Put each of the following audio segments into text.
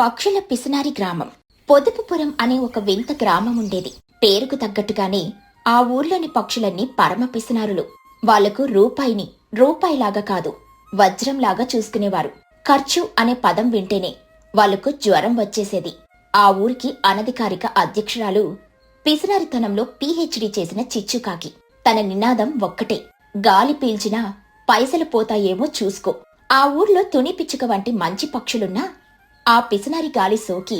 పక్షుల పిసినారి గ్రామం. పొదుపుపురం అనే ఒక వింత గ్రామం ఉండేది. పేరుకు తగ్గట్టుగానే ఆ ఊర్లోని పక్షులన్నీ పరమ పిసినారులు. వాళ్ళకు రూపాయిని రూపాయిలాగా కాదు వజ్రంలాగా చూసుకునేవారు. ఖర్చు అనే పదం వింటేనే వాళ్ళకు జ్వరం వచ్చేసేది. ఆ ఊరికి అనధికారిక అధ్యక్షురాలు పిసినారితనంలో పీహెచ్డీ చేసిన చిచ్చుకాకి. తన నినాదం ఒక్కటే గాలి పీల్చినా పైసలు పోతాయేమో చూసుకో. ఆ ఊర్లో తుని పిచ్చుక వంటి మంచి పక్షులున్నా ఆ పిసినారి గాలి సోకి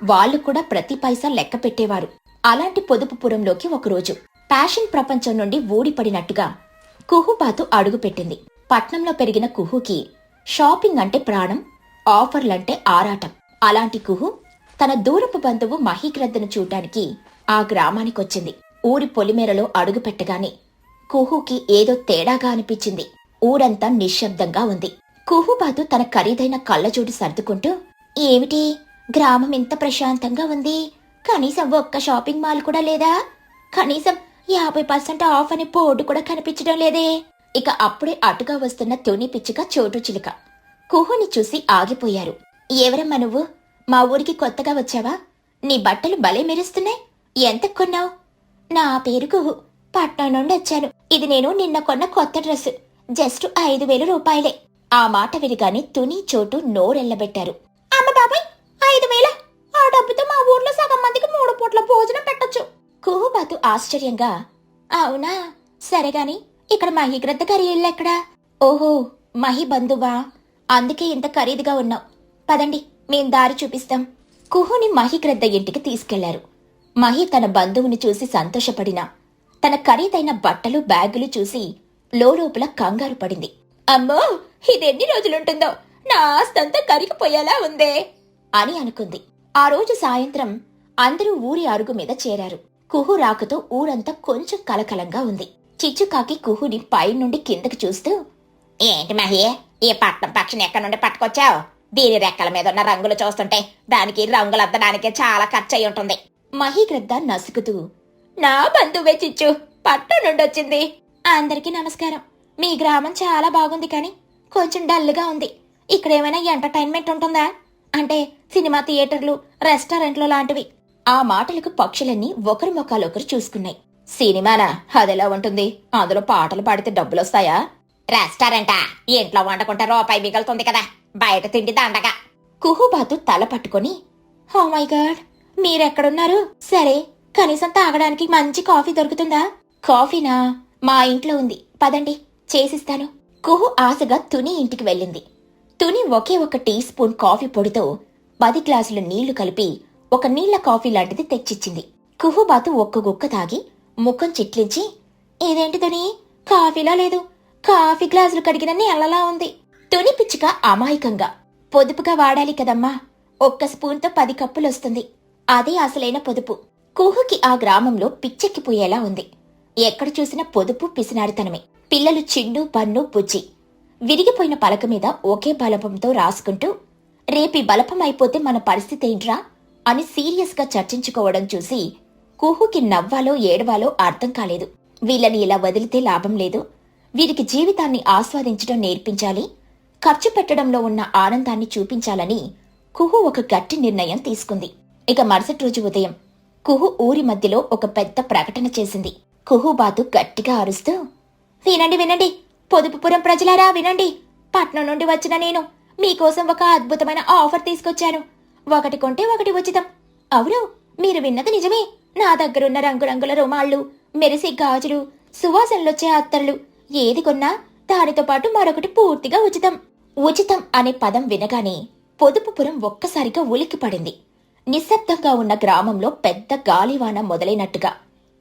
వాళ్ళు కూడా ప్రతి పైసా లెక్క పెట్టేవారు. అలాంటి పొదుపుపురంలోకి ఒకరోజు ప్యాషన్ ప్రపంచం నుండి ఊడిపడినట్టుగా కుహుబాతు అడుగుపెట్టింది పట్నంలో పెరిగిన కుహుకి షాపింగ్ అంటే ప్రాణం ఆఫర్లంటే ఆరాటం. అలాంటి కుహు తన దూరపు బంధువు మహీగ్రద్దను చూడ్డానికి ఆ గ్రామానికొచ్చింది. ఊరి పొలిమేరలో అడుగుపెట్టగానే కుహుకి ఏదో తేడాగా అనిపించింది. ఊరంతా నిశ్శబ్దంగా ఉంది. కుహుబాతు తన ఖరీదైన కళ్ళజోడు సర్దుకుంటూ ఏమిటి? గ్రామం ఇంత ప్రశాంతంగా ఉంది. కనీసం ఒక్క షాపింగ్ మాల్ కూడా లేదా? కనీసం యాభై పర్సెంట్ ఆఫ్ అనే బోర్డు కూడా కనిపించడం లేదే. ఇక అప్పుడే అటుగా వస్తున్న తుని పిచ్చుక చోటు చిలుక. కుహుని చూసి ఆగిపోయారు. ఎవరమ్మా నువ్వు? మా ఊరికి కొత్తగా వచ్చావా? నీ బట్టలు భలే మెరుస్తున్నాయి. ఎంత కొన్నావు? నా పేరు కుహు. పట్నం నుండి వచ్చాను. ఇది నేను నిన్న కొన్న కొత్త డ్రెస్ జస్ట్ ఐదు వేల రూపాయలే. ఆ మాట వినగానే తుని చోటు నోరెళ్ళబెట్టారు అమ్మ బాబాయ్ ఐదు వేల. ఆ డబ్బుతో మా ఊర్లో సగం మందికి మూడు పూట్ల భోజనం పెట్టొచ్చు. కోబాతు ఆశ్చర్యంగా అవునా? సరే గాని ఇక్కడ మహిగ్రద్ద గారి ఇల్లు ఎక్కడా? ఓహో మహి బంధువా? అందుకే ఇంత ఖరీదుగా ఉన్నావు. పదండి మేం దారి చూపిస్తాం. కుహుని మహిగ్రద్ద ఇంటికి తీసుకెళ్ళారు. మహి తన బంధువుని చూసి సంతోషపడినా. తన ఖరీదైన బట్టలు బ్యాగులు చూసి లోలోపల కంగారు పడింది. అమ్మో ఇదెన్ని రోజులుంటుందో? నా ఆస్తంతా కరిగిపోయేలా ఉందే అని అనుకుంది. ఆ రోజు సాయంత్రం అందరూ ఊరి అరుగు మీద చేరారు. కుహు రాకతో ఊరంతా కొంచెం కలకలంగా ఉంది. చిచ్చుకాకి కుహుని పైనుండి కిందకి చూస్తూ ఏంటి మహి ఈ పట్నం పక్షిని ఎక్కడి నుండి పట్టుకొచ్చావు? దీని రెక్కల మీద ఉన్న రంగులు చూస్తుంటే దానికి రంగులు అద్దడానికి చాలా ఖర్చు అయి ఉంటుంది మహీగ్రద్ద నసుకుతూ నా బంధువే చిచ్చు పట్నం నుండి వచ్చింది. అందరికీ నమస్కారం. మీ గ్రామం చాలా బాగుంది కానీ కొంచెం డల్గా ఉంది. ఇక్కడ ఏమైనా ఎంటర్టైన్మెంట్ ఉంటుందా? అంటే సినిమా థియేటర్లు రెస్టారెంట్లు లాంటివి. ఆ మాటలకు పక్షులన్నీ ఒకరి ముఖాలొకరు చూసుకున్నాయి. సినిమానా? అదెలా ఉంటుంది? అందులో పాటలు పాడితే డబ్బులొస్తాయా? రెస్టారెంటా? ఇంట్లో వండకుంటే రూపాయి మిగులుతుంది కదా. బయట తిండి దండగా. కుహుబాతు తల పట్టుకొని హో మై గాడ్ మీరెక్కడున్నారు? సరే కనీసం తాగడానికి మంచి కాఫీ దొరుకుతుందా? కాఫీనా? మా ఇంట్లో ఉంది. పదండి చేసిస్తాను. కుహు ఆశగా తుని ఇంటికి వెళ్ళింది. తుని ఒకే ఒక టీ స్పూన్ కాఫీ పొడితో పది గ్లాసుల నీళ్ళు కలిపి ఒక నీళ్ళ కాఫీ లాంటిది తెచ్చిచ్చింది. కుహుబాతు ఒక్క గుక్క తాగి ముఖం చిట్లించి ఇదేంటి తుని? కాఫీలా లేదు. కాఫీ గ్లాసులు కడిగినన్ని అలలా ఉంది. తుని పిచ్చుక అమాయకంగా పొదుపుగా వాడాలి కదమ్మా. ఒక్క స్పూన్తో పది కప్పులొస్తుంది. అదే అసలైన పొదుపు. కుహుకి ఆ గ్రామంలో పిచ్చెక్కిపోయేలా ఉంది. ఎక్కడ చూసినా పొదుపు పిసినారితనమే. పిల్లలు చిండు పన్ను బుజ్జి. విరిగిపోయిన పలక మీద ఒకే బలపంతో రాసుకుంటూ రేపి బలపం అయిపోతే మన పరిస్థితి ఏంట్రా? అని సీరియస్గా చర్చించుకోవడం చూసి కుహుకి నవ్వాలో ఏడవాలో అర్థం కాలేదు. వీళ్ళని ఇలా వదిలితే లాభం లేదు. వీరికి జీవితాన్ని ఆస్వాదించడం నేర్పించాలి. ఖర్చు పెట్టడంలో ఉన్న ఆనందాన్ని చూపించాలని కుహు ఒక గట్టి నిర్ణయం తీసుకుంది. ఇక మరుసటి రోజు ఉదయం కుహు ఊరి మధ్యలో ఒక పెద్ద ప్రకటన చేసింది. కుహు బాతు గట్టిగా అరుస్తూ వినండి వినండి. పొదుపుపురం ప్రజలారా వినండి. పట్నం నుండి వచ్చిన నేను మీకోసం ఒక అద్భుతమైన ఆఫర్ తీసుకొచ్చాను. ఒకటి కొంటే ఒకటి ఉచితం. అవును మీరు విన్నది నిజమే. నా దగ్గరున్న రంగురంగుల రుమాళ్ళు మెరిసి గాజులు సువాసనలొచ్చే అత్తర్లు ఏది కొన్నా దానితో పాటు మరొకటి పూర్తిగా ఉచితం. ఉచితం అనే పదం వినగానే పొదుపుపురం ఒక్కసారిగా ఉలిక్కిపడింది నిశ్శబ్దంగా ఉన్న గ్రామంలో పెద్ద గాలివాన మొదలైనట్టుగా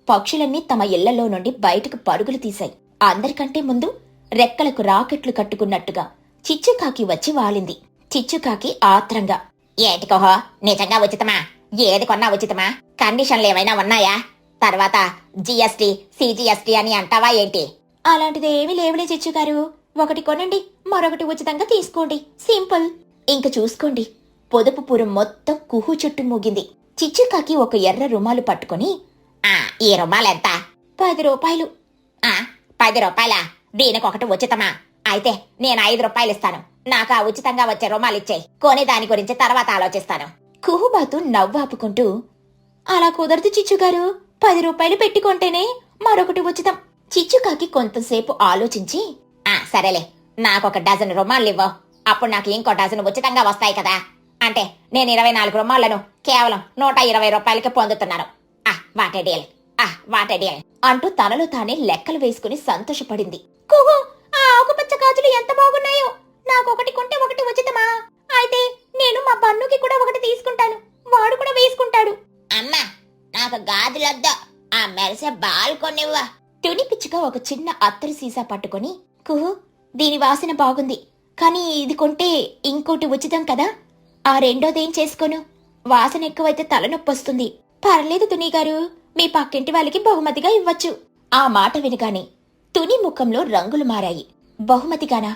పక్షులన్నీ తమ ఇళ్ళలో నుండి బయటకు పరుగులు తీశాయి. అందరికంటే ముందు రెక్కలకు రాకెట్లు కట్టుకున్నట్టుగా చిచ్చుకాకి వచ్చి వాలింది. చిచ్చుకాకి ఆత్రంగా ఏటికోహో నిజంగా ఉచితమా? ఏది కొన్నా ఉచితమా? కండిషన్లు ఏమైనా ఉన్నాయా? తర్వాత జిఎస్టి సిజిఎస్టి అని అంటావా ఏంటి? అలాంటిది ఏమీ లేవులే చిచ్చుగారు. ఒకటి కొనండి మరొకటి ఉచితంగా తీసుకోండి. సింపుల్. ఇంక చూసుకోండి. పొదుపుపురం మొత్తం కుహు చుట్టూ మూగింది. చిచ్చుకాకి ఒక ఎర్ర రుమాలు పట్టుకొని ఆ ఈ రుమాలెంత? పది రూపాయలు. ఆ పది రూపాయల? దీనికొకటి ఉచితమా? అయితే నేను ఐదు రూపాయలు ఇస్తాను. నాకు ఆ ఉచితంగా వచ్చే రుమాలు ఇచ్చేయి. కొని దాని గురించి తర్వాత ఆలోచిస్తాను. కుహుబాతు నవ్వాపుకుంటూ అలా కుదరదు చిచ్చుగారు పది రూపాయలు పెట్టుకుంటేనే మరొకటి ఉచితం. చిచ్చుకాకి కొంతసేపు ఆలోచించి ఆ సరేలే. నాకు ఒక డజన్ రుమాలు ఇవ్వు. అప్పుడు నాకు ఇంకో డజన్ ఉచితంగా వస్తాయి కదా. అంటే నేను ఇరవై నాలుగు రుమాలను కేవలం నూట ఇరవై రూపాయలకి పొందుతున్నాను. ఆ వాటే డీల్. ఆ వాటే డీల్ అంటూ తనలో తానే లెక్కలు వేసుకుని సంతోషపడింది. కుహు ఆ ఆకుపచ్చ గాజులు ఎంత బాగున్నాయో? నాకొకటి కొంటే ఒకటి ఉచితమా? అయితే నేను మా బన్నుకి కూడా ఒకటి తీసుకుంటాను. వాడు కూడా వేసుకుంటాడు. అమ్మా నాకు గాజులొద్దు. ఆ మెరిసే బాల్ కొనివ్వ. తుని పిచ్చుక ఒక చిన్న అత్తరు సీసా పట్టుకొని కుహు దీని వాసన బాగుంది. కానీ ఇది కొంటే ఇంకోటి ఉచితం కదా? ఆ రెండోదేం చేసుకోను? వాసన ఎక్కువైతే తలనొప్పి వస్తుంది పర్లేదు తుని గారు. మీ పక్కింటి వాళ్ళకి బహుమతిగా ఇవ్వచ్చు. ఆ మాట వినగానే తుని ముఖంలో రంగులు మారాయి. బహుమతిగానా?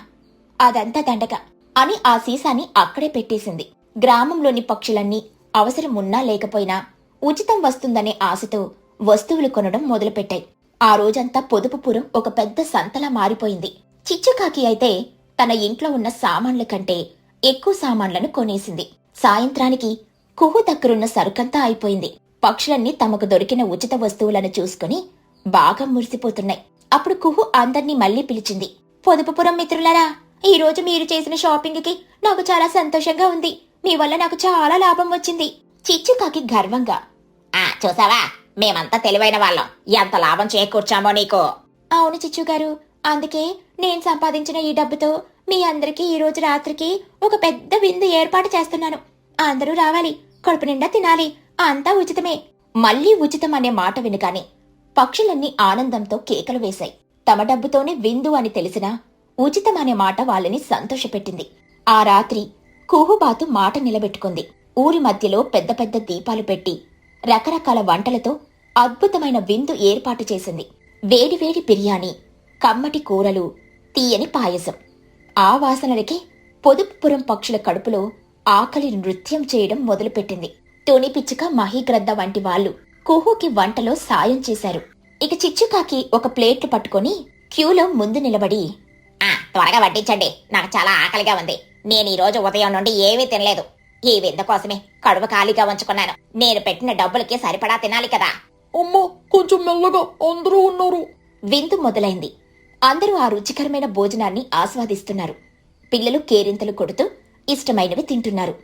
అదంతా దండగ అని ఆ సీసాని అక్కడే పెట్టేసింది. గ్రామంలోని పక్షులన్నీ అవసరం ఉన్నా లేకపోయినా ఉచితం వస్తుందనే ఆశతో వస్తువులు కొనడం మొదలుపెట్టాయి. ఆ రోజంతా పొదుపుపురం ఒక పెద్ద సంతలా మారిపోయింది. చిచ్చుకాకి అయితే తన ఇంట్లో ఉన్న సామాన్ల కంటే ఎక్కువ సామాన్లను కొనేసింది. సాయంత్రానికి కుహు దగ్గరున్న సరుకంతా అయిపోయింది. పక్షులన్నీ తమకు దొరికిన ఉచిత వస్తువులను చూసుకుని బాగా మురిసిపోతున్నాయి. అప్పుడు కుహు అందర్నీ మళ్ళీ పిలిచింది. పొదుపుపురం మిత్రులారా ఈ రోజు మీరు చేసిన షాపింగ్కి నాకు చాలా సంతోషంగా ఉంది. మీ వల్ల నాకు చాలా లాభం వచ్చింది. చిచ్చుకాకి గర్వంగా ఆ చూసావా? మేమంతా తెలివైన వాళ్ళం. ఎంత లాభం చేకూర్చామో నీకు. అవును చిచ్చు గారు అందుకే నేను సంపాదించిన ఈ డబ్బుతో మీ అందరికీ ఈ రోజు రాత్రికి ఒక పెద్ద విందు ఏర్పాటు చేస్తున్నాను. అందరూ రావాలి. కడుపు నిండా తినాలి. అంతా ఉచితమే. మళ్ళీ ఉచితం అనే మాట వినగానే పక్షులన్నీ ఆనందంతో కేకలు వేశాయి. తమ డబ్బుతోనే విందు అని తెలిసినా ఉచితం అనే మాట వాళ్ళని సంతోషపెట్టింది. ఆ రాత్రి కుహుబాతు మాట నిలబెట్టుకుంది. ఊరి మధ్యలో పెద్ద పెద్ద దీపాలు పెట్టి రకరకాల వంటలతో అద్భుతమైన విందు ఏర్పాటు చేసింది. వేడివేడి బిర్యానీ కమ్మటి కూరలు తీయని పాయసం. ఆ వాసనలకే పొదుపుపురం పక్షుల కడుపులో ఆకలి నృత్యం చేయడం మొదలుపెట్టింది. తుని పిచ్చుక మహీగ్రద్ద వంటి వాళ్ళు కుహుకి వంటలో సాయం చేశారు. ఇక చిచ్చుకాకి ఒక ప్లేట్లు పట్టుకొని క్యూలో ముందు నిలబడి ఆ త్వరగా వడ్డించండి. నాకు చాలా ఆకలిగా ఉంది. నేను ఈ రోజు ఉదయం నుండి ఏమీ తినలేదు. ఈ విందు కోసమే కడుపు ఖాళీగా ఉంచుకున్నాను. నేను పెట్టిన డబ్బులకి సరిపడా తినాలి కదా. అమ్మా కొంచెం మెల్లగా అందరూ ఉన్నారు. విందు మొదలైంది. అందరూ ఆ రుచికరమైన భోజనాన్ని ఆస్వాదిస్తున్నారు. పిల్లలు కేరింతలు కొడుతూ ఇష్టమైనవి తింటున్నారు.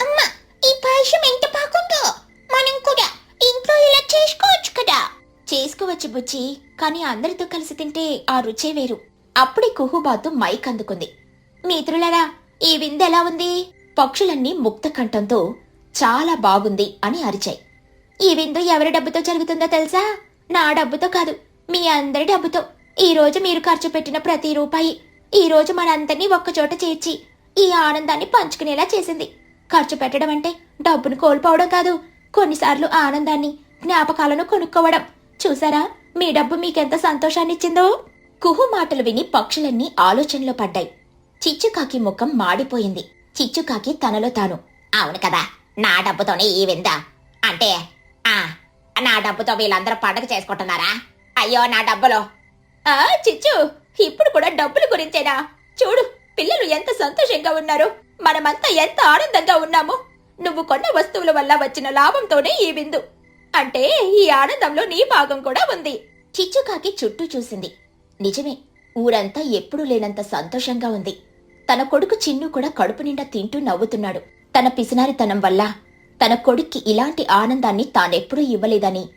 అమ్మా ఈ పాయసం ఎంత బాగుందో మనం కూడా ఇంట్లో ఇలా చేసుకోవచ్చు కదా. చేసుకోవచ్చు బుచ్చి కానీ అందరితో కలిసి తింటే ఆ రుచే వేరు. అప్పుడే కుహుబాతు మైక్ అందుకుంది. మిత్రులరా ఈ విందు ఎలా ఉంది? పక్షులన్నీ ముక్త కంఠంతో చాలా బాగుంది అని అరిచాయి. ఈ విందు ఎవరి డబ్బుతో జరుగుతుందో తెలుసా? నా డబ్బుతో కాదు మీ అందరి డబ్బుతో. ఈ రోజు మీరు ఖర్చు పెట్టిన ప్రతి రూపాయి ఈ రోజు మనందరినీ ఒక్కచోట చేర్చి ఈ ఆనందాన్ని పంచుకునేలా చేసింది. ఖర్చు పెట్టడం అంటే డబ్బును కోల్పోవడం కాదు కొన్నిసార్లు ఆనందాన్ని జ్ఞాపకాలను కొనుక్కోవడం. చూసారా? మీ డబ్బు మీకెంత సంతోషాన్నిచ్చిందో? కుహు మాటలు విని పక్షులన్నీ ఆలోచనలో పడ్డాయి. చిచ్చుకాకి ముఖం మాడిపోయింది. చిచ్చుకాకి తనలో తాను అవును కదా నా డబ్బుతోనే ఈ విందా? అంటే ఆ నా డబ్బుతో వీళ్ళందరూ పండగ చేసుకుంటున్నారా? అయ్యో నా డబ్బులో. ఆ చిచ్చు ఇప్పుడు కూడా డబ్బుల గురించేనా? చూడు పిల్లలు ఎంత సంతోషంగా ఉన్నారు. మనమంతా ఎంత ఆనందంగా ఉన్నాము. నువ్వు కొన్న వస్తువుల వల్ల వచ్చిన లాభంతోనే ఈ విందు. అంటే ఈ ఆనందంలో నీ భాగం కూడా ఉంది. చిచ్చుకాకి చుట్టూ చూసింది. నిజమే ఊరంతా ఎప్పుడూ లేనంత సంతోషంగా ఉంది. తన కొడుకు చిన్ను కూడా కడుపు నిండా తింటూ నవ్వుతున్నాడు. తన పిసినారితనం వల్ల తన కొడుక్కి ఇలాంటి ఆనందాన్ని తానెప్పుడూ ఇవ్వలేదని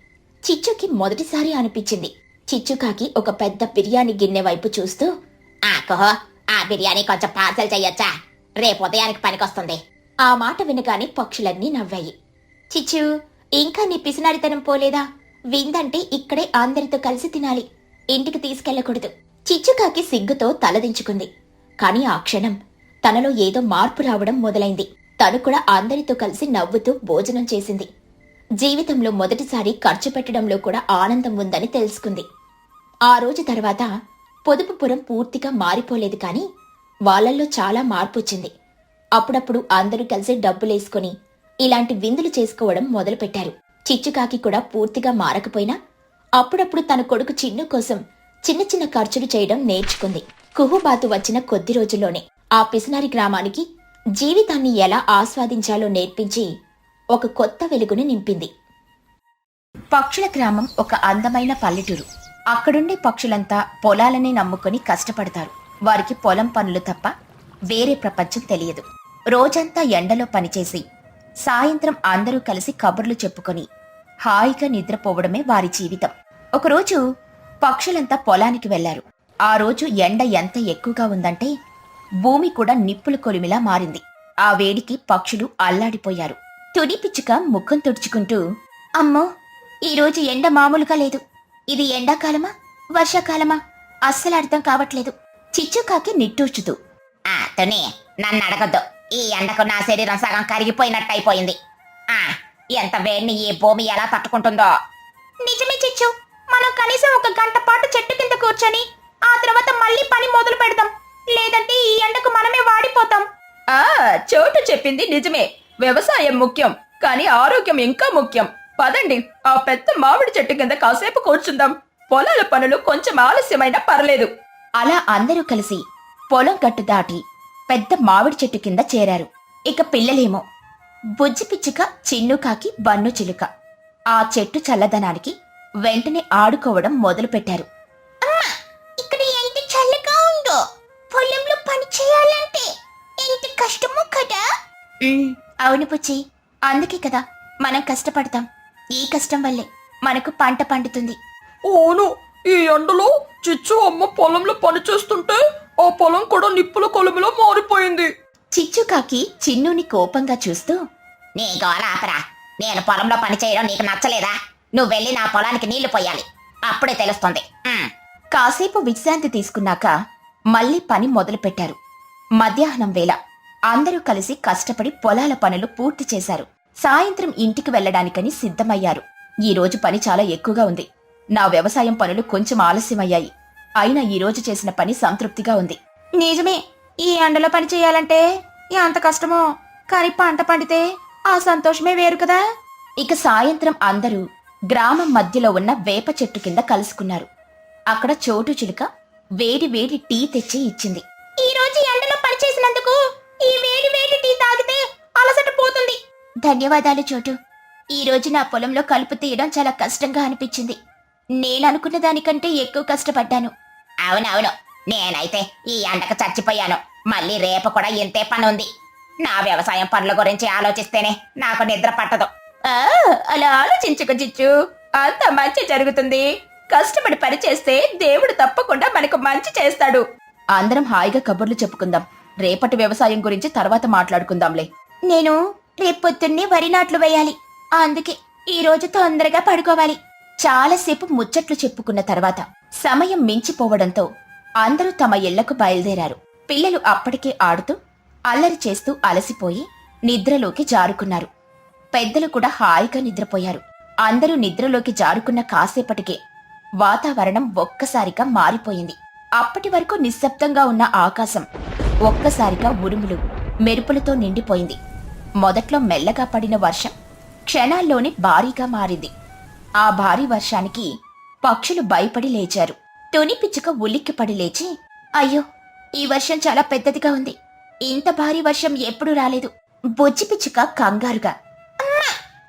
చిచ్చుకి మొదటిసారి అనిపించింది. చిచ్చుకాకి ఒక పెద్ద బిర్యానీ గిన్నె వైపు చూస్తూ ఆకహో ఆ బిర్యానీ కొంచెం పార్సల్ చెయ్యొచ్చా? రేపు ఉదయానికి పనికొస్తుంది. ఆ మాట వినగానే పక్షులన్నీ నవ్వాయి. చిచ్చు ఇంకా నీ పిసినారితనం పోలేదా? విందంటే ఇక్కడే అందరితో కలిసి తినాలి. ఇంటికి తీసుకెళ్ళకూడదు చిచ్చుకాకి సిగ్గుతో తలదించుకుంది. కాని ఆ క్షణం తనలో ఏదో మార్పు రావడం మొదలైంది. తను కూడా అందరితో కలిసి నవ్వుతూ భోజనం చేసింది. జీవితంలో మొదటిసారి ఖర్చు పెట్టడంలో కూడా ఆనందం ఉందని తెలుసుకుంది. ఆ రోజు తర్వాత పొదుపుపురం పూర్తిగా మారిపోలేదు కాని వాళ్ళల్లో చాలా మార్పు వచ్చింది. అప్పుడప్పుడు అందరూ కలిసి డబ్బులేసుకుని ఇలాంటి విందులు చేసుకోవడం మొదలుపెట్టారు. చిచ్చుకాకి కూడా పూర్తిగా మారకపోయినా అప్పుడప్పుడు తన కొడుకు చిన్ను కోసం చిన్న చిన్న ఖర్చులు చేయడం నేర్చుకుంది. కుహుబాతు వచ్చిన కొద్ది రోజుల్లోనే ఆ పిసినారి గ్రామానికి జీవితాన్ని ఎలా ఆస్వాదించాలో నేర్పించి ఒక కొత్త వెలుగుని నింపింది. పక్షుల గ్రామం ఒక అందమైన పల్లెటూరు. అక్కడుండే పక్షులంతా పొలాలనే నమ్ముకొని కష్టపడతారు. వారికి పొలం పనులు తప్ప వేరే ప్రపంచం తెలియదు. రోజంతా ఎండలో పనిచేసి సాయంత్రం అందరూ కలిసి కబుర్లు చెప్పుకొని హాయిగా నిద్రపోవడమే వారి జీవితం. ఒకరోజు పక్షులంతా పొలానికి వెళ్ళారు. ఆ రోజు ఎండ ఎంత ఎక్కువగా ఉందంటే భూమి కూడా నిప్పుల కొలిమిలా మారింది. ఆ వేడికి పక్షులు అల్లాడిపోయారు. తుని పిచ్చుక ముఖం తుడుచుకుంటూ అమ్మో ఈరోజు ఎండ మామూలుగా లేదు. ఇది ఎండాకాలమా? వర్షాకాలమా? అస్సలు అర్థం కావట్లేదు. చిచ్చుకాకి నిట్టూర్చుతూ ఆ తుని నన్ను అడగద్దు. ఈ ఎండకు నా శరీరం సగం కరిగిపోయినట్టు అయిపోయింది. ఆ ఎంత వేడిని ఈ భూమి ఎలా తట్టుకుంటుందో. నిజమే చిచ్చు మనం కనీసం ఒక గంట పాటు చెట్టు కింద కూర్చొని ఆ తర్వాత మళ్ళీ పని మొదలు పెడదాం. లేదంటే ఈ ఎండకు మనమే వాడిపోతాం. ఆ చోటు చెప్పింది నిజమే. వ్యవసాయం ముఖ్యం కానీ ఆరోగ్యం ఇంకా ముఖ్యం. పదండి ఆ పెద్ద మామిడి చెట్టు కింద కాసేపు కూర్చుందాం. పొలాల పనులు కొంచెం ఆలస్యమైనా పర్లేదు. అలా అందరూ కలిసి పొలం గట్టు దాటి పెద్ద మామిడి చెట్టు కింద చేరారు. ఇక పిల్లలేమో. బుజ్జి పిచ్చుక చిన్నుకాకి బన్ను చిలుక. ఆ చెట్టు చల్లదనానికి వెంటనే ఆడుకోవడం మొదలుపెట్టారు. ఇక్కడ ఎంత చల్లగా ఉందో! పొలంలో పని చేయాలంటే ఎంత కష్టమో కదా! "ఉమ్, అవును పుచ్చి అందుకే కదా మనం కష్టపడతాం. ఈ కష్టం వల్లే మనకు పంట పండుతుంది. అవును. ఈ ఎండలో చిచ్చు అమ్మ పొలంలో పని చేస్తుంటే ఆ పొలం కూడా నిప్పుల కొలుములో మారిపోయింది. చిచ్చుకాకి చిన్నుని కోపంగా చూస్తూ నీ గోల ఆపరా. నేను పొలంలో పని చేయడం నీకు నచ్చలేదా? నువ్వు వెళ్ళి నా పొలానికి నీళ్ళు పోయాలి. అప్పుడే తెలుస్తుంది. ఉమ్. కాసేపు విశ్రాంతి తీసుకున్నాక మళ్ళీ పని మొదలుపెట్టారు. మధ్యాహ్నం వేళ అందరూ కలిసి కష్టపడి పొలాల పనులు పూర్తి చేశారు. సాయంత్రం ఇంటికి వెళ్ళడానికని సిద్ధమయ్యారు. ఈ రోజు పని చాలా ఎక్కువగా ఉంది. నా వ్యవసాయం పనులు కొంచెం ఆలస్యమయ్యాయి. అయినా ఈ రోజు చేసిన పని సంతృప్తిగా ఉంది. నిజమే ఈ ఎండలో పని చేయాలంటే ఎంత కష్టమో కానీ పంట పండితే ఆ సంతోషమే వేరు కదా. ఇక సాయంత్రం అందరూ గ్రామం మధ్యలో ఉన్న వేప చెట్టు కింద కలుసుకున్నారు. అక్కడ చోటు చిలుక వేడి వేడి టీ తెచ్చి ఇచ్చింది. ఈ రోజు ఎండలో పని చేసినందుకు ఈ వేడి వేడి టీ తాగితే అలసట పోతుంది. ధన్యవాదాలు చోటు. ఈ రోజు నా పొలంలో కలుపు తీయడం చాలా కష్టంగా అనిపించింది. నేను అనుకున్న దానికంటే ఎక్కువ కష్టపడ్డాను. అవునవును. నేనైతే ఈ ఎండకు చచ్చిపోయాను. మళ్ళీ రేపు కూడా ఇంతే పని ఉంది నా వ్యవసాయం పనుల గురించి ఆలోచిస్తేనే నాకు నిద్ర పట్టదు. ఆ అలా ఆలోచించుకు చిచ్చు అంత మంచి జరుగుతుంది. కష్టపడి పని చేస్తే దేవుడు తప్పకుండా మనకు మంచి చేస్తాడు. అందరం హాయిగా కబుర్లు చెప్పుకుందాం. రేపటి వ్యవసాయం గురించి తర్వాత మాట్లాడుకుందాంలే. నేను రేపొద్దున్నే వరి నాట్లు వేయాలి. అందుకే ఈ రోజు తొందరగా పడుకోవాలి. చాలాసేపు ముచ్చట్లు చెప్పుకున్న తర్వాత సమయం మించిపోవడంతో అందరూ తమ ఇళ్ళకు బయలుదేరారు. పిల్లలు అప్పటికే ఆడుతూ అల్లరి చేస్తూ అలసిపోయి నిద్రలోకి జారుకున్నారు. పెద్దలు కూడా హాయిగా నిద్రపోయారు. అందరూ నిద్రలోకి జారుకున్న కాసేపటికే వాతావరణం ఒక్కసారిగా మారిపోయింది. అప్పటి వరకు నిశ్శబ్దంగా ఉన్న ఆకాశం ఒక్కసారిగా ఉరుములు మెరుపులతో నిండిపోయింది. మొదట్లో మెల్లగా పడిన వర్షం క్షణాల్లోనే భారీగా మారింది. ఆ భారీ వర్షానికి పక్షులు భయపడి లేచారు. తుని పిచ్చుక ఉలిక్కిపడి లేచి అయ్యో ఈ వర్షం చాలా పెద్దదిగా ఉంది. ఇంత భారీ వర్షం ఎప్పుడూ రాలేదు. బొజ్జి పిచ్చుక కంగారుగా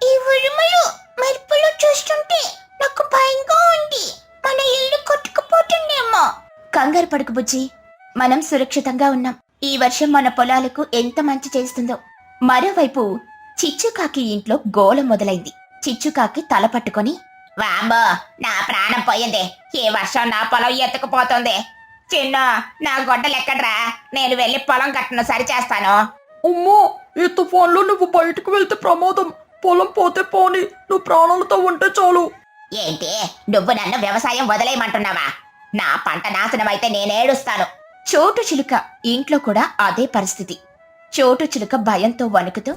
ఈ ఉరుములు మెరుపులు చూస్తుంటే నాకు భయంగా ఉంది. మన ఇల్లు కొట్టుకుపోతుందేమో. కంగారు పడుకు బుజ్జి. మనం సురక్షితంగా ఉన్నాం. ఈ వర్షం మన పొలాలకు ఎంత మంచి చేస్తుందో. మరోవైపు చిచ్చుకాకి ఇంట్లో గోల మొదలైంది. చిచ్చుకాకి తల పట్టుకొని వామ్మో నా ప్రాణం పోయింది. ఈ వర్షం నా పొలం ఎత్తుకుపోతుంది. చిన్న నా గొడ్డలు ఎక్కడ్రా నేను వెళ్ళి పొలం కట్టను సరి చేస్తాను అమ్మో ఈ తుఫాన్లో నువ్వు బయటకు వెళ్తే ప్రమాదం. పొలం పోతే పోని నువ్వు ప్రాణాలతో ఉంటే చాలు. ఏంటి? నువ్వు నన్ను వ్యవసాయం వదిలేయమంటున్నావా? నా పంట నాశనం అయితే నేనేడుస్తాను చోటు చిలుక ఇంట్లో కూడా అదే పరిస్థితి. చోటు చిలుక భయంతో వణుకుతూ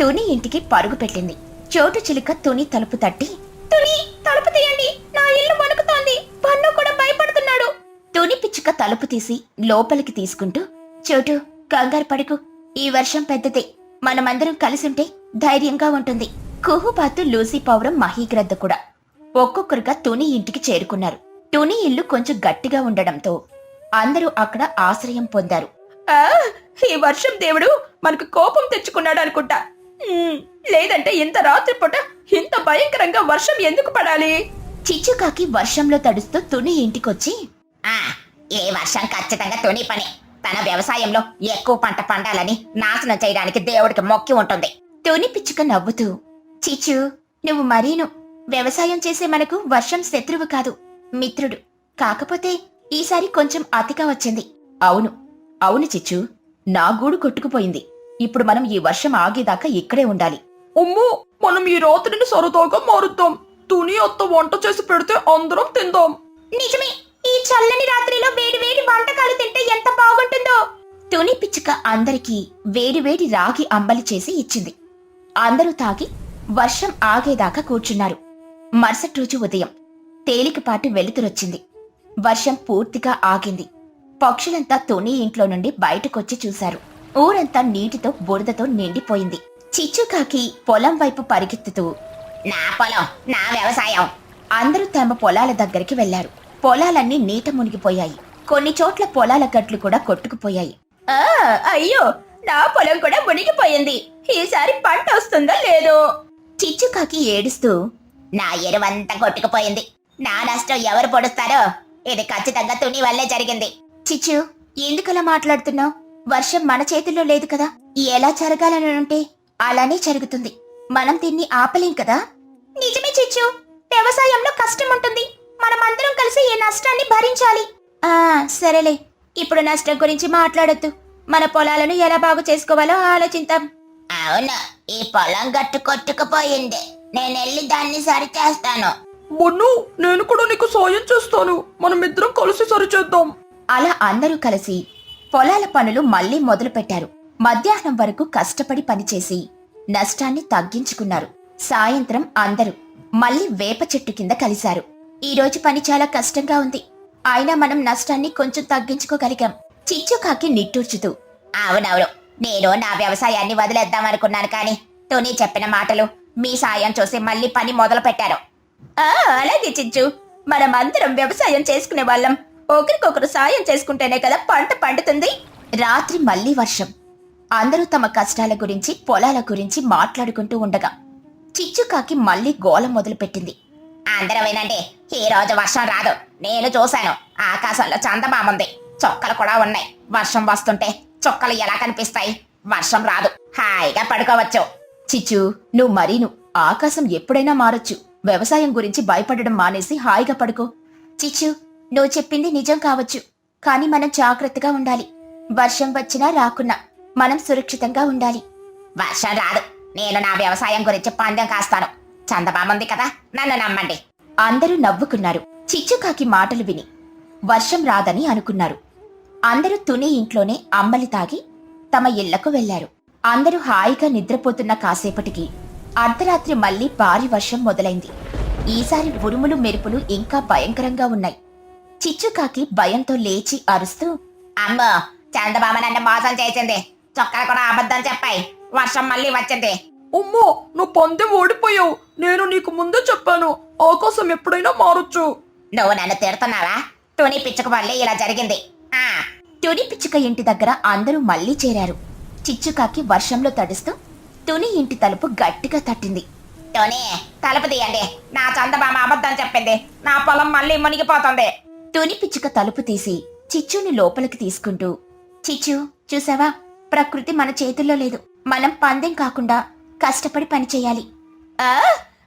తుని ఇంటికి పరుగు పెట్టింది. చోటు చిలుక తుని తలుపు తట్టి తుని తలుపు తీయండి. నా ఇల్లు వణుకుతోంది. పన్ను కూడా భయపడుతున్నాడు. తుని పిచ్చుక తలుపు తీసి లోపలికి తీసుకుంటూ చోటు కంగారు పడుకు. ఈ వర్షం పెద్దదే. మనమందరం కలిసుంటే ధైర్యంగా ఉంటుంది. కుహుబాతు లూసీ పౌరం మహీగ్రద్ద కూడా. ఒక్కొక్కరుగా తుని ఇంటికి చేరుకున్నారు. తుని ఇల్లు కొంచెం గట్టిగా ఉండడంతో అందరూ అక్కడ ఆశ్రయం పొందారు. ఆ ఈ వర్షం దేవుడు మనకు కోపం తెచ్చుకున్నాడు అనుకుంటా. లేదంటే ఇంత రాత్రిపూట ఇంత భయంకరంగా వర్షం ఎందుకు పడాలి? చిచ్చుకాకి వర్షంలో తడుస్తూ తుని ఇంటికొచ్చి ఆ ఏ వర్షం ఖచ్చితంగా తుని పని. తన వ్యవసాయంలో ఎక్కువ పంట పండాలని నాశనం చేయడానికి దేవుడికి మొక్కి ఉంటుంది. తుని పిచ్చుక నవ్వుతూ చిచ్చు నువ్వు మరీను. వ్యవసాయం చేసే మనకు వర్షం శత్రువు కాదు మిత్రుడు. కాకపోతే ఈసారి కొంచెం అతిగా వచ్చింది. అవును అవును చిచ్చు. నా గూడు కొట్టుకుపోయింది. ఇప్పుడు మనం ఈ వర్షం ఆగేదాకా ఇక్కడే ఉండాలి. అమ్మో మనం ఈ రాత్రిని సరదాగా మారుద్దాం. తుని అత్త వంట చేసి పెడితే అందరం తిందాం. నిజమే ఈ చల్లని రాత్రిలో వేడి వేడి వంటకాలు తింటే ఎంత బాగుంటుందో. తుని పిచ్చుక అందరికీ వేడి వేడి రాగి అంబలి చేసి ఇచ్చింది. అందరూ తాగి వర్షం ఆగేదాకా కూర్చున్నారు. మరుసటి రోజు ఉదయం తేలికపాటి వెలుతురొచ్చింది. వర్షం పూర్తిగా ఆగింది. పక్షులంతా తుని ఇంట్లో నుండి బయటకొచ్చి చూశారు. ఊరంతా నీటితో బురదతో నిండిపోయింది. చిచ్చుకాకి పొలం వైపు పరిగెత్తుతూ నా పొలం నా వ్యవసాయం. అందరూ తమ పొలాల దగ్గరికి వెళ్ళారు పొలాలన్నీ నీట మునిగిపోయాయి. కొన్ని చోట్ల పొలాల గట్లు కూడా కొట్టుకుపోయాయి. అయ్యో! నా పొలం కూడా మునిగిపోయింది. ఈసారి పంట వస్తుందో లేదో? చిచ్చుకాకి ఏడుస్తూ నా ఎరువంతా కొట్టుకుపోయింది. నా నష్టం ఎవరు పొడుస్తారో? ఇది ఖచ్చితంగా తుని వల్లే జరిగింది. చిచ్చు ఎందుకలా మాట్లాడుతున్నావు? వర్షం మన చేతిలో లేదు కదా. ఎలా జరగాలని ఉంటే అలానే జరుగుతుంది. మనం దీన్ని ఆపలేం కదా? నిజమే చిచ్చు. వ్యవసాయంలో కష్టం ఉంటుంది. మనం అందరం కలిసి ఈ నష్టాన్ని భరించాలి. ఆ సరేలే. ఇప్పుడు నష్టం గురించి మాట్లాడొద్దు. మన పొలాలను ఎలా బాగు చేసుకోవాలో ఆలోచిద్దాం. అవును. ఈ పొలం గట్టు కొట్టుకుపోయింది. నేను వెళ్ళి దాన్ని సరి చేస్తాను మొన్ను నేను కూడా నీకు సాయం చేస్తాను. మనం ఇద్దరం కలిసి సరిచేద్దాం. అలా అందరూ కలిసి పొలాల పనులు మళ్ళీ మొదలుపెట్టారు. మధ్యాహ్నం వరకు కష్టపడి పనిచేసి నష్టాన్ని తగ్గించుకున్నారు. సాయంత్రం అందరూ మళ్ళీ వేప చెట్టు కింద కలిశారు. ఈ రోజు పని చాలా కష్టంగా ఉంది. అయినా మనం నష్టాన్ని కొంచెం తగ్గించుకోగలిగాం. చిచ్చుకాకి నిట్టూర్చుతూ అవునవును నేను నా వ్యవసాయాన్ని వదిలేద్దాం అనుకున్నాను కానీ తుని చెప్పిన మాటలు మీ సాయం చూసి మళ్ళీ పని మొదలు పెట్టారు ఆ అలాగే చిచ్చు. మనం అందరం వ్యవసాయం చేసుకునే వాళ్ళం. ఒకరికొకరు సాయం చేసుకుంటేనే కదా పంట పండుతుంది. రాత్రి మళ్ళీ వర్షం. అందరూ తమ కష్టాల గురించి పొలాల గురించి మాట్లాడుకుంటూ ఉండగా చిచ్చుకాకి మళ్ళీ గోల మొదలుపెట్టింది. అందరూ వినండి ఈ రోజు వర్షం రాదు. నేను చూశాను. ఆకాశంలో చందమామంది చొక్కలు కూడా ఉన్నాయి. వర్షం వస్తుంటే చొక్కలు ఎలా కనిపిస్తాయి? వర్షం రాదు. హాయిగా పడుకోవచ్చు. చిచ్చు నువ్వు మరీను. ఆకాశం ఎప్పుడైనా మారొచ్చు. వ్యవసాయం గురించి భయపడడం మానేసి హాయిగా పడుకో. చిచ్చు నువ్వు చెప్పింది నిజం కావచ్చు. కానీ మనం జాగ్రత్తగా ఉండాలి. వర్షం వచ్చినా రాకున్నా మనం సురక్షితంగా ఉండాలి. వర్షం రాదు. నేను నా వ్యవసాయం గురించి పందెం కాస్తాను. చందమామంది కదా నన్ను నమ్మండి. అందరూ నవ్వుకున్నారు. చిచ్చుకాకి మాటలు విని వర్షం రాదని అనుకున్నారు. అందరూ తుని ఇంట్లోనే అమ్మలి తాగి తమ ఇళ్ళకు వెళ్ళారు అందరూ హాయిగా నిద్రపోతున్న కాసేపటికి అర్ధరాత్రి మళ్ళీ భారీ వర్షం మొదలైంది. ఈసారి ఉరుములు మెరుపులు ఇంకా భయంకరంగా ఉన్నాయి. చిచ్చుకాకి భయంతో లేచి అరుస్తూ అమ్మో చందబామ నన్ను మోసం చేసింది. చొక్కలు కూడా అబద్ధం చెప్పాయి. వర్షం మళ్ళీ వచ్చింది. అమ్మో నువ్వు పందెం ఓడిపోయావు. నేను నీకు ముందే చెప్పాను. ఆకాశం ఎప్పుడైనా మారొచ్చు. నువ్వు నన్ను తిడుతున్నావా? తుని పిచ్చుకు వల్లే ఇలా జరిగింది. ఆ. తుని పిచ్చుక ఇంటి దగ్గర అందరూ మళ్ళీ చేరారు. చిచ్చుకాకి వర్షంలో తడుస్తూ తుని ఇంటి తలుపు గట్టిగా తట్టింది. టోనీ తలుపు తీయండి. నా చందమామ అబద్ధం చెప్పింది. నా పొలం మళ్ళీ మునిగిపోతుంది. తుని పిచ్చుక తలుపు తీసి చిచ్చుని లోపలికి తీసుకుంటూ చిచ్చు చూసావా? ప్రకృతి మన చేతుల్లో లేదు. మనం పందెం కాకుండా కష్టపడి పని చేయాలి. ఆ?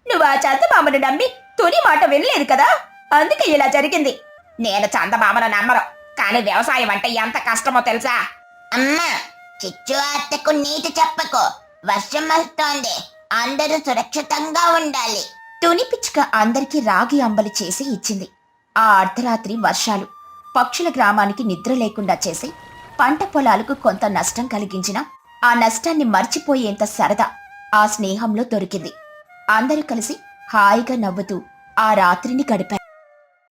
నువ్వు ఆ చందమామను నమ్మి తుని మాట వినలేదు కదా? అందుకే ఇలా జరిగింది. నేను చందమామను నమ్మరు కానీ వ్యవసాయం అంటే ఎంత కష్టమో తెలుసా? అమ్మా చిచ్చు అత్తకు నీతి చెప్పకు. వర్షం వస్తోంది. అందరూ సురక్షితంగా ఉండాలి. తుని పిచ్చుక అందరికీ రాగి అంబలి చేసి ఇచ్చింది. ఆ అర్ధరాత్రి వర్షాలు. పక్షుల గ్రామానికి నిద్ర లేకుండా చేసి పంట పొలాలకు కొంత నష్టం కలిగించిన ఆ నష్టాన్ని మర్చిపోయేంత సరదా ఆ స్నేహంలో దొరికింది. అందరూ కలిసి హాయిగా నవ్వుతూ ఆ రాత్రిని గడిపారు.